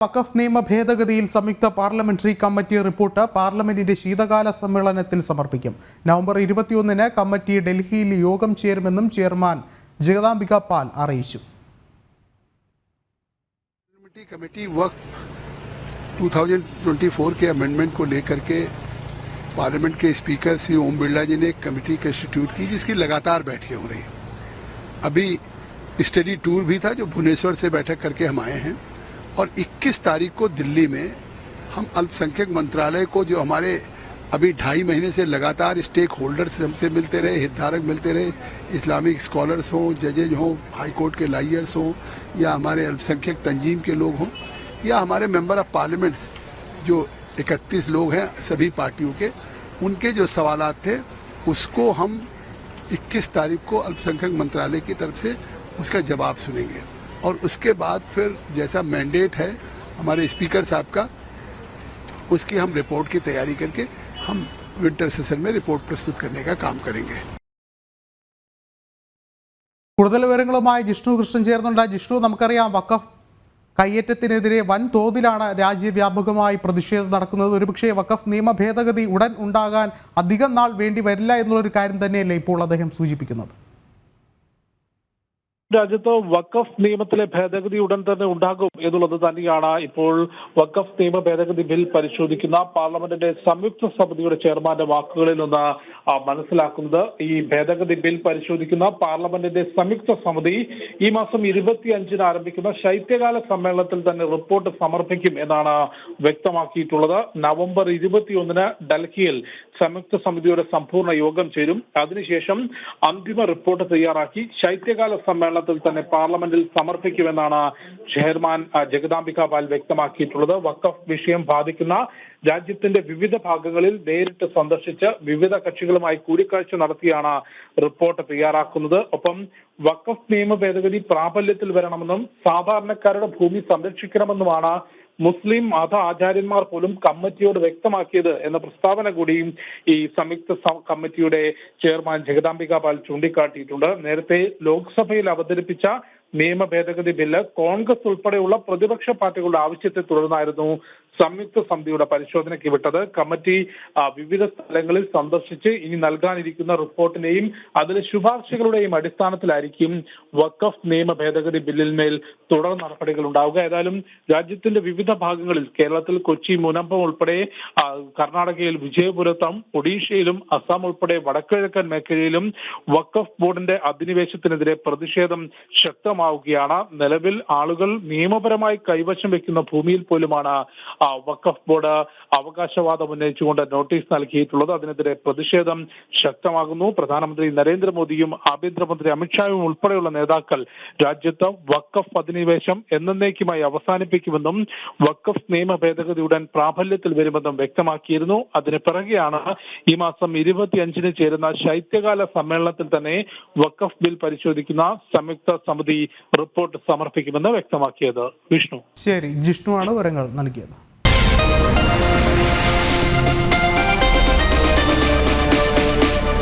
വഖഫ് നിയമ ഭേദഗതിയിൽ സംയുക്ത parliamentary committee report പാർലമെന്റിന്റെ ശീതകാല സമ്മേളനത്തിൽ സമർപ്പിക്കും നവംബർ ഇരുപത്തിയൊന്നിന് കമ്മിറ്റി ഡൽഹിയിൽ യോഗം ചേരുമെന്നും ചെയർമാൻ ജഗദാംബിക പാൽ അറിയിച്ചു पार्लियामेंट्री कमेटी वक्त 2024 के अमेंडमेंट को लेकर के पार्लियामेंट के स्पीकर श्री ओम बिरला जी ने एक कमेटी कंस्टिट्यूट की जिसकी लगातार बैठकें हो रही हैं अभी स्टडी टूर भी था जो भुवनेश्वर से बैठक करके हम आए हैं और 21 तारीख को दिल्ली में हम अल्पसंख्यक मंत्रालय को, जो हमारे अभी ढाई महीने से लगातार स्टेक होल्डर्स हमसे मिलते रहे, हितधारक मिलते रहे, इस्लामिक स्कॉलर्स हों, जजेज हों, हाई कोर्ट के लाइयर्स हों, या हमारे अल्पसंख्यक तंजीम के लोग हों, या हमारे मेंबर ऑफ़ पार्लियामेंट्स, जो 31 लोग हैं सभी पार्टियों के, उनके जो सवालात थे, उसको हम 21 तारीख को अल्पसंख्यक मंत्रालय की तरफ़ से उसका जवाब सुनेंगे। और उसके बाद फिर जैसा मैंडेट है हमारे स्पीकर साहब का उसकी हम रिपोर्ट की तैयारी करके हम विंटर सेशन में रिपोर्ट प्रस्तुत करने का काम करेंगे കൂടുതൽ വിവരങ്ങളുമായി ജിഷ്ണു കൃഷ്ണൻ ചേർന്നുണ്ട് ജിഷ്ണു നമുക്കറിയാം വഖഫ് കയ്യേറ്റത്തിനെതിരെ വൻ തോതിലാണ് രാജ്യവ്യാപകമായി പ്രതിഷേധം നടക്കുന്നത് ഒരുപക്ഷെ വഖഫ് നിയമ ഭേദഗതി ഉടൻ ഉണ്ടാകാൻ അധികം നാൾ വേണ്ടി വരില്ല എന്നുള്ളൊരു കാര്യം തന്നെയല്ലേ ഇപ്പോൾ അദ്ദേഹം സൂചിപ്പിക്കുന്നത് രാജ്യത്ത് വഖഫ് നിയമത്തിലെ ഭേദഗതി ഉടൻ തന്നെ ഉണ്ടാകും എന്നുള്ളത് തന്നെയാണ് ഇപ്പോൾ വഖഫ് നിയമ ഭേദഗതി ബിൽ പരിശോധിക്കുന്ന പാർലമെന്റിന്റെ സംയുക്ത സമിതിയുടെ ചെയർമാന്റെ വാക്കുകളിൽ നിന്ന് മനസ്സിലാക്കുന്നത്. ഈ ഭേദഗതി ബിൽ പരിശോധിക്കുന്ന പാർലമെന്റിന്റെ സംയുക്ത സമിതി ഈ മാസം ഇരുപത്തിയഞ്ചിന് ആരംഭിക്കുന്ന ശൈത്യകാല സമ്മേളനത്തിൽ തന്നെ റിപ്പോർട്ട് സമർപ്പിക്കും എന്നാണ് വ്യക്തമാക്കിയിട്ടുള്ളത്. നവംബർ ഇരുപത്തിയൊന്നിന് ഡൽഹിയിൽ സംയുക്ത സമിതിയുടെ സമ്പൂർണ യോഗം ചേരും. അതിനുശേഷം അന്തിമ റിപ്പോർട്ട് തയ്യാറാക്കി ശൈത്യകാല സമ്മേളനത്തിൽ തന്നെ പാർലമെന്റിൽ സമർപ്പിക്കുമെന്നാണ് ചെയർമാൻ ജഗദാംബിക പാൽ വ്യക്തമാക്കിയിട്ടുള്ളത്. വക്കഫ് വിഷയം ബാധിക്കുന്ന രാജ്യത്തിന്റെ വിവിധ ഭാഗങ്ങളിൽ നേരിട്ട് സന്ദർശിച്ച് വിവിധ കക്ഷികളുമായി കൂടിക്കാഴ്ച നടത്തിയാണ് റിപ്പോർട്ട് തയ്യാറാക്കുന്നത്. ഒപ്പം വക്കഫ് നിയമ ഭേദഗതി പ്രാബല്യത്തിൽ വരണമെന്നും സാധാരണക്കാരുടെ ഭൂമി സംരക്ഷിക്കണമെന്നുമാണ് മുസ്ലിം മത ആചാര്യന്മാർ പോലും കമ്മിറ്റിയോട് വ്യക്തമാക്കിയത് എന്ന പ്രസ്താവന കൂടിയും ഈ സംയുക്ത കമ്മിറ്റിയുടെ ചെയർമാൻ ജഗദാംബിക പാൽ ചൂണ്ടിക്കാട്ടിയിട്ടുണ്ട്. നേരത്തെ ലോക്സഭയിൽ അവതരിപ്പിച്ച നിയമ ഭേദഗതി ബില്ല് കോൺഗ്രസ് ഉൾപ്പെടെയുള്ള പ്രതിപക്ഷ പാർട്ടികളുടെ ആവശ്യത്തെ തുടർന്നായിരുന്നു സംയുക്ത സമിതിയുടെ പരിശോധനയ്ക്ക് വിട്ടത് കമ്മിറ്റി വിവിധ സ്ഥലങ്ങളിൽ സന്ദർശിച്ച് ഇനി നൽകാനിരിക്കുന്ന റിപ്പോർട്ടിന്റെയും അതിലെ ശുപാർശകളുടെയും അടിസ്ഥാനത്തിലായിരിക്കും വഖഫ് നിയമ ഭേദഗതി ബില്ലിന്മേൽ തുടർ നടപടികൾ ഉണ്ടാവുക. ഏതായാലും രാജ്യത്തിന്റെ വിവിധ ഭാഗങ്ങളിൽ കേരളത്തിൽ കൊച്ചി മുനമ്പം ഉൾപ്പെടെ കർണാടകയിൽ വിജയപുരത്തും ഒഡീഷയിലും അസം ഉൾപ്പെടെ വടക്കുകിഴക്കൻ മേഖലയിലും വഖഫ് ബോർഡിന്റെ അധിനിവേശത്തിനെതിരെ പ്രതിഷേധം ശക്തമാവുകയാണ്. നിലവിൽ ആളുകൾ നിയമപരമായി കൈവശം വെക്കുന്ന ഭൂമിയിൽ പോലുമാണ് വഖഫ് ബോർഡ് അവകാശവാദം ഉന്നയിച്ചുകൊണ്ട് നോട്ടീസ് നൽകിയിട്ടുള്ളത്. അതിനെതിരെ പ്രതിഷേധം ശക്തമാകുന്നു. പ്രധാനമന്ത്രി നരേന്ദ്രമോദിയും ആഭ്യന്തരമന്ത്രി അമിത്ഷായും ഉൾപ്പെടെയുള്ള നേതാക്കൾ രാജ്യത്ത് വഖഫ് അധിനിവേശം എന്നേക്കുമായി അവസാനിപ്പിക്കുമെന്നും വഖഫ് നിയമ ഉടൻ പ്രാബല്യത്തിൽ വരുമെന്നും വ്യക്തമാക്കിയിരുന്നു. അതിന് പിറകെയാണ് ഈ മാസം ഇരുപത്തിയഞ്ചിന് ചേരുന്ന ശൈത്യകാല സമ്മേളനത്തിൽ തന്നെ വഖഫ് ബിൽ പരിശോധിക്കുന്ന സംയുക്ത സമിതി റിപ്പോർട്ട് സമർപ്പിക്കുമെന്ന് വ്യക്തമാക്കിയത് വിഷ്ണു. ശരി ജിഷ്ണുവാണ് വിവരങ്ങൾ നൽകിയത്.